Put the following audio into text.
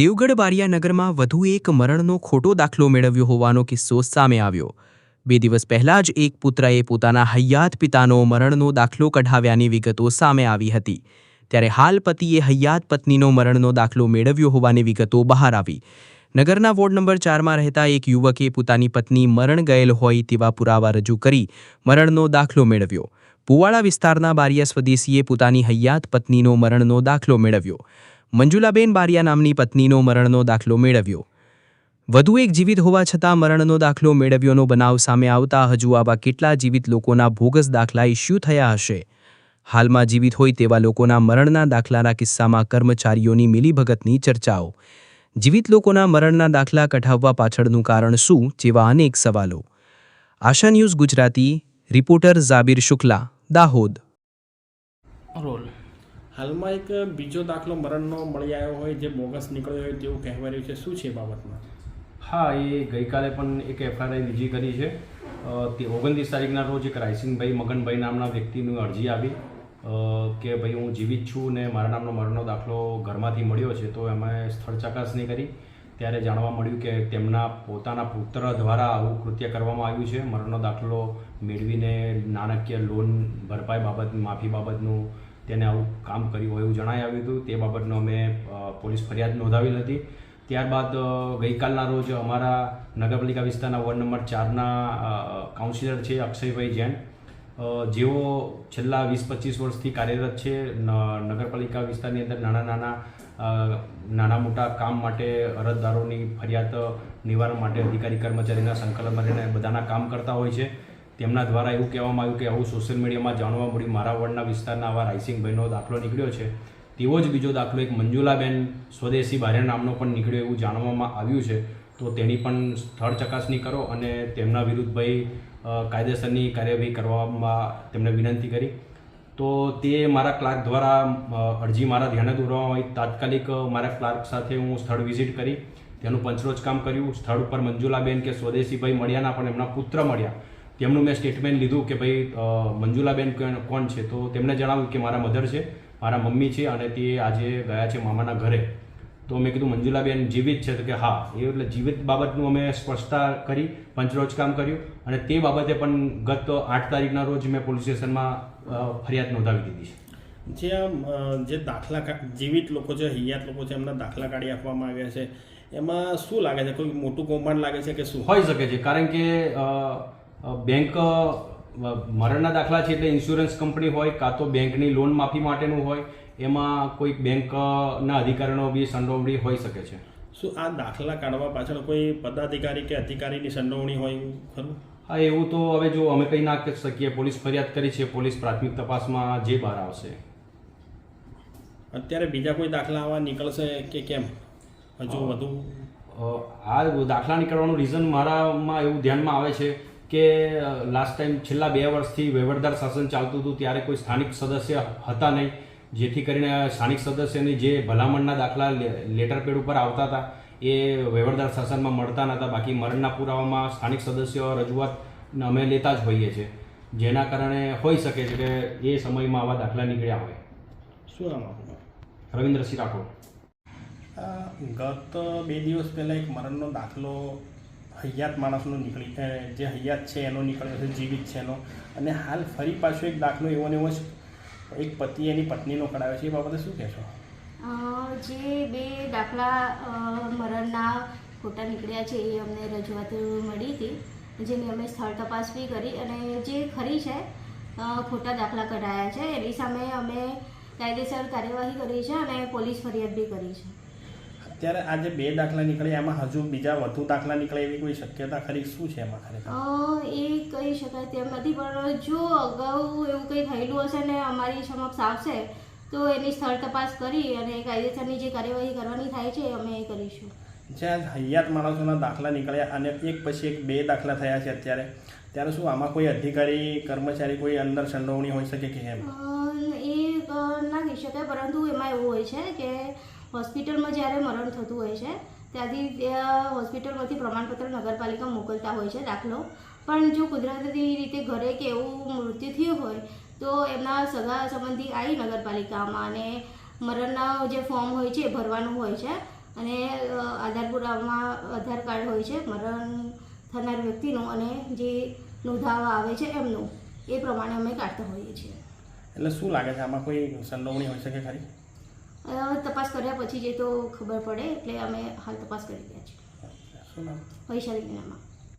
દેવગઢ બારિયાનગરમાં વધુ એક મરણનો ખોટો દાખલો મેળવ્યો હોવાનો કિસ્સો સામે આવ્યો. બે દિવસ પહેલાં જ એક પુત્રએ પોતાના હૈયાત પિતાનો મરણનો દાખલો કઢાવ્યાની વિગતો સામે આવી હતી. ત્યારે હાલ પતિએ હૈયાત પત્નીનો મરણનો દાખલો મેળવ્યો હોવાની વિગતો બહાર આવી. નગરના વોર્ડ નંબર ચારમાં રહેતા એક યુવકે પોતાની પત્ની મરણ ગયેલ હોય તેવા પુરાવા રજૂ કરી મરણનો દાખલો મેળવ્યો. પુવાડા વિસ્તારના બારિયા સ્વદેશીએ પોતાની હૈયાત પત્નીનો મરણનો દાખલો મેળવ્યો. મંજુલાબેન બારિયા નામની પત્નીનો મરણનો દાખલો મેળવ્યો. વધુ એક જીવિત હોવા છતાં મરણનો દાખલો મેળવ્યોનો બનાવ સામે આવતા હજુ આવા કેટલા જીવિત લોકોના ભોગસ દાખલા ઇસ્યુ થયા હશે? હાલમાં જીવિત હોય તેવા લોકોના મરણના દાખલાના કિસ્સામાં કર્મચારીઓની મિલીભગતની ચર્ચાઓ. જીવિત લોકોના મરણના દાખલા કઢાવવા પાછળનું કારણ શું જેવા અનેક સવાલો. આશા ન્યૂઝ ગુજરાતી, રિપોર્ટર ઝાબિર શુક્લા, દાહોદ. રોલ. હાલમાં એક બીજો દાખલો મરણનો મળી આવ્યો હોય, જે બોગસ નીકળ્યો હોય તેવું કહેવાય રહ્યું છે. શું છે બાબતમાં? હા, એ ગઈકાલે પણ એક એફઆઈઆર બીજી કરી છે. તે ઓગણત્રીસ તારીખના રોજ એક રાયસિંગભાઈ મગનભાઈ નામના વ્યક્તિની અરજી આવી કે ભાઈ, હું જીવિત છું ને મારા નામનો મરણનો દાખલો ઘરમાંથી મળ્યો છે, તો એમાં સ્થળ ચકાસણી કરી. ત્યારે જાણવા મળ્યું કે તેમના પોતાના પુત્ર દ્વારા આવું કૃત્ય કરવામાં આવ્યું છે. મરણનો દાખલો મેળવીને નાણાકીય લોન ભરપાઈ બાબત, માફી બાબતનું તેને આવું કામ કર્યું હોય એવું જણાઈ આવ્યું હતું. તે બાબતનો અમે પોલીસ ફરિયાદ નોંધાવી હતી. ત્યારબાદ ગઈકાલના રોજ અમારા નગરપાલિકા વિસ્તારના વોર્ડ નંબર ચારના કાઉન્સિલર છે અક્ષયભાઈ જૈન. જેઓ છેલ્લા વીસ પચીસ વર્ષથી કાર્યરત છે નગરપાલિકા વિસ્તારની અંદર નાના નાના નાના મોટા કામ માટે અરજદારોની ફરિયાદ નિવારણ માટે અધિકારી કર્મચારીના સંકલન રહીને બધાના કામ કરતા હોય છે. તેમના દ્વારા એવું કહેવામાં આવ્યું કે આવું સોશિયલ મીડિયામાં જાણવા મળ્યું. મારા વડના વિસ્તારના આવા રાયસિંગભાઈનો દાખલો નીકળ્યો છે. તેવો જ બીજો દાખલો એક મંજુલાબેન સ્વદેશી બારે નામનો પણ નીકળ્યો એવું જાણવામાં આવ્યું છે. તો તેની પણ સ્થળ ચકાસણી કરો અને તેમના વિરુદ્ધ ભાઈ કાયદેસરની કાર્યવાહી કરવામાં તેમને વિનંતી કરી. તો તે મારા ક્લાર્ક દ્વારા અરજી મારા ધ્યાને દોરવામાં આવી. તાત્કાલિક મારા ક્લાર્ક સાથે હું સ્થળ વિઝિટ કરી. તેનું પંચરોજ કામ કર્યું. સ્થળ ઉપર મંજુલાબેન કે સ્વદેશીભાઈ મળ્યાના પણ એમના પુત્ર મળ્યા. તેમનું મેં સ્ટેટમેન્ટ લીધું કે ભાઈ મંજુલાબેન કોણ- છે? તો તેમણે જણાવ્યું કે મારા મધર છે મારા મમ્મી છે અને તે આજે ગયા છે મામાના ઘરે. તો મેં કીધું મંજુલાબેન જીવિત છે? તો કે હા. એ એટલે જીવિત બાબતનું અમે સ્પષ્ટતા કરી પંચરોજ કામ કર્યું અને તે બાબતે પણ ગત આઠ તારીખના રોજ મેં પોલીસ સ્ટેશનમાં ફરિયાદ નોંધાવી દીધી છે. જે આમ જે દાખલા જીવિત લોકો છે હૈયાત લોકો છે એમના દાખલા કાઢી આપવામાં આવ્યા છે એમાં શું લાગે છે? કોઈ મોટું કૌભાંડ લાગે છે કે શું? હોઈ શકે છે કારણ કે બેંક મરણના દાખલા છે એટલે ઇન્સ્યોરન્સ કંપની હોય કાં તો બેંકની લોન માફી માટેનું હોય એમાં કોઈ બેંકના અધિકારીનો બી સંડોવણી હોઈ શકે છે. શું આ દાખલા કાઢવા પાછળ કોઈ પદાધિકારી કે અધિકારીની સંડોવણી હોય એવું ખરું? હા એવું તો હવે જો અમે કંઈ ના કરી શકીએ પોલીસ ફરિયાદ કરી છે પોલીસ પ્રાથમિક તપાસમાં જે બહાર આવશે. અત્યારે બીજા કોઈ દાખલા આવા નીકળશે કે કેમ? હજુ વધુ? આ દાખલા નીકળવાનું રીઝન મારામાં એવું ધ્યાનમાં આવે છે કે લાસ્ટ ટાઈમ છેલ્લા બે વર્ષથી વહીવટદાર શાસન ચાલતું હતું ત્યારે કોઈ સ્થાનિક સદસ્ય હતા નહીં. જેથી કરીને સ્થાનિક સદસ્યની જે ભલામણના દાખલા લેટર પેડ ઉપર આવતા હતા એ વહીવટદાર શાસનમાં મળતા નહોતા બાકી મરણના પુરાવામાં સ્થાનિક સદસ્યો રજૂઆત અમે લેતા જ હોઈએ છીએ. જેના કારણે હોઈ શકે છે કે એ સમયમાં આવા દાખલા નીકળ્યા હોય. શું નામ રવિન્દ્રસિંહ રાઠોડ. ગત બે દિવસ પહેલાં એક મરણનો દાખલો હૈયાત માણસનો નીકળી જે હૈયાત છે એનો નીકળ્યો છે, જીવિત છે એનો. અને હાલ ફરી પાછો એક દાખલો એવો ને એવો એક પતિ એની પત્નીનો કરાવે છે એ બાબતે શું કહેશો? જે બે દાખલા મરણના ખોટા નીકળ્યા છે એ અમને રજૂઆત મળી હતી. જેની અમે સ્થળ તપાસ બી કરી અને જે ખરી છે ખોટા દાખલા કઢાયા છે, એની સામે અમે કાયદેસર કાર્યવાહી કરી છે અને પોલીસ ફરિયાદ બી કરી છે. અત્યારે આ જે બે દાખલા નીકળ્યા એમાં હજુ બીજા વધુ દાખલા નીકળે એવી કોઈ શક્યતા ખરી? શું છે એમાં ખરેખર? એ કહી શકાય તેમ નથી પણ જો અગાઉ એવું કંઈ થયેલું હશે ને અમારી સમક્ષ આવશે તો એની સ્થળ તપાસ કરી અને કાયદેસરની જે કાર્યવાહી કરવાની થાય છે અમે એ કરીશું. જ્યાં હૈયાત માણસોના દાખલા નીકળ્યા અને એક પછી એક બે દાખલા થયા છે અત્યારે ત્યારે શું આમાં કોઈ અધિકારી કર્મચારી કોઈ અંદર સંડોવણી હોઈ શકે કે એમ એ ના કહી શકાય પરંતુ એમાં એવું હોય છે કે હોસ્પિટલમાં જ્યારે મરણ થતું હોય છે, ત્યાંથી હોસ્પિટલમાંથી પ્રમાણપત્ર નગરપાલિકા મોકલતા હોય છે દાખલો. પણ જો કુદરતી રીતે ઘરે કે એવું મૃત્યુ થયું હોય, તો એમના સગા સંબંધી આવી નગરપાલિકામાં અને મરણના જે ફોર્મ હોય છે એ ભરવાનું હોય છે. અને આધાર પુરાવામાં આધાર કાર્ડ હોય છે, મરણ થનાર વ્યક્તિનું અને જે નોંધાવા આવે છે એમનું, એ પ્રમાણે અમે કાઢતા હોઈએ છીએ. એટલે શું લાગે છે? આમાં કોઈ સંડોવણી હોઈ શકે ખરી? તપાસ કર્યા પછી જે તો ખબર પડે એટલે અમે હાલ તપાસ કરી રહ્યા છીએ. વૈશાલી નામાં